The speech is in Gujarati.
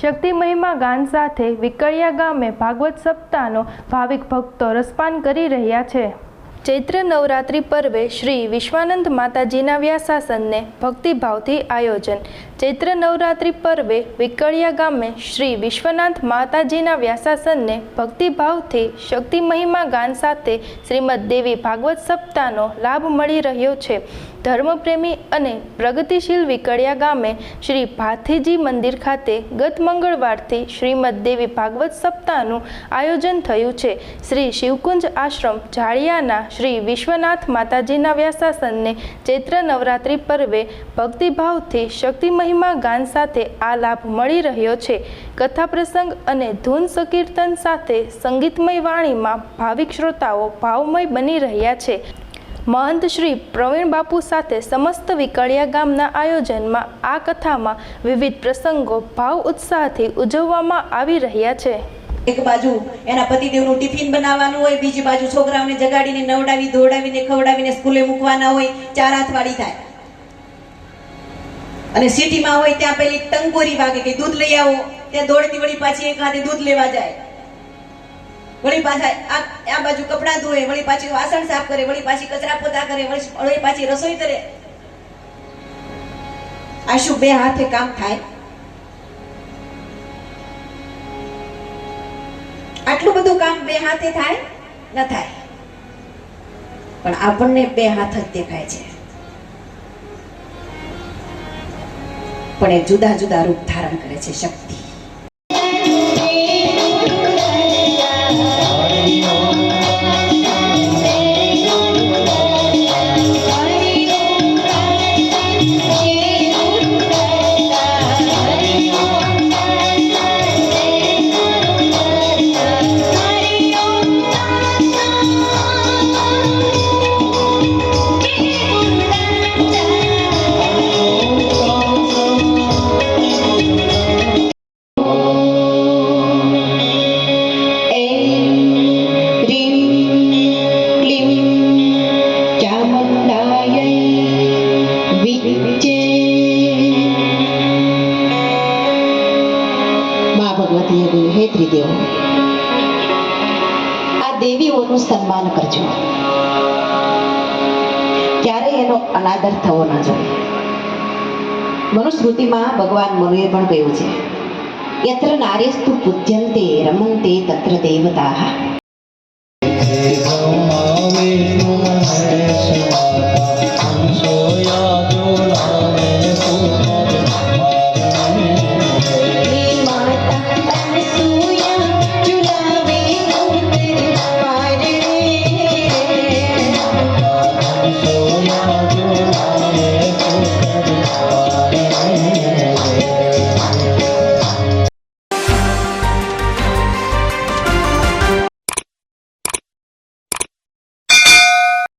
શક્તિ મહિમા ગાન સાથે વિકળિયા ગામે ભાગવત સપ્તાહનો ભાવિક ભક્તો રસપાન કરી રહ્યા છે. ચૈત્ર નવરાત્રિ પર્વે શ્રી વિશ્વાનંદ માતાજીના વ્યાસાસનને ભક્તિભાવથી આયોજન. ચૈત્ર નવરાત્રિ પર્વે વિકળિયા ગામે શ્રી વિશ્વનાથ માતાજીના વ્યાસાસનને ભક્તિભાવથી શક્તિ મહિમા ગાન સાથે શ્રીમદ દેવી ભાગવત સપ્તાહનો લાભ મળી રહ્યો છે. ધર્મપ્રેમી અને પ્રગતિશીલ વિકળિયા ગામે શ્રી ભાથીજી મંદિર ખાતે ગત મંગળવારથી શ્રીમદ દેવી ભાગવત સપ્તાહનું આયોજન થયું છે. શ્રી શિવકુંજ આશ્રમ જાળિયાના શ્રી વિશ્વનાથ માતાજીના વ્યાસાસનને ચૈત્ર નવરાત્રિ પર્વે ભક્તિભાવથી શક્તિ મહિમા ગાન સાથે આ લાભ મળી રહ્યો છે. કથા પ્રસંગ અને ધૂન સંકીર્તન સાથે સંગીતમય વાણીમાં ભાવિક શ્રોતાઓ ભાવમય બની રહ્યા છે. મહંત શ્રી પ્રવીણ બાપુ સાથે સમસ્ત વિકળિયા ગામના આયોજનમાં આ કથામાં વિવિધ પ્રસંગો ભાવ ઉત્સાહથી ઉજવવામાં આવી રહ્યા છે. એક બાજુ એના પતિદેવનું ટિફિન બનાવવાનું હોય, બીજી બાજુ છોકરાઓને જગાડીને, નવડાવી દોડાવીને ખવડાવીને સ્કૂલે મૂકવાના હોય, ચાર હાથવાળી થાય. અને સિટીમાં હોય ત્યાં પેલી ટંગોરી વાગે કે દૂધ લઈ આવો, ત્યાં દોડતી વળી પાછી એક હાથે દૂધ લેવા જાય. વળી પાછા આ બાજુ કપડાં ધોવે, વળી પાછી વાસણ સાફ કરે, વળી પાછી કચરા પોતા કરે વળી પાછી રસોઈ કરે. આ શું બે હાથે કામ થાય? આટલું બધું કામ બે હાથે થાય? ન થાય. પણ આપણને બે હાથ જ દેખાય છે. પણ એ જુદા જુદા રૂપ ધારણ કરે છે, શક્તિ. મા એનો અનાદર થવો ન જોઈએ. મનુસ્મૃતિમાં ભગવાન મનુએ પણ કહ્યું છે, યત્ર નાર્યસ્તુ પૂજ્યંતે રમંતે તત્ર દેવતા.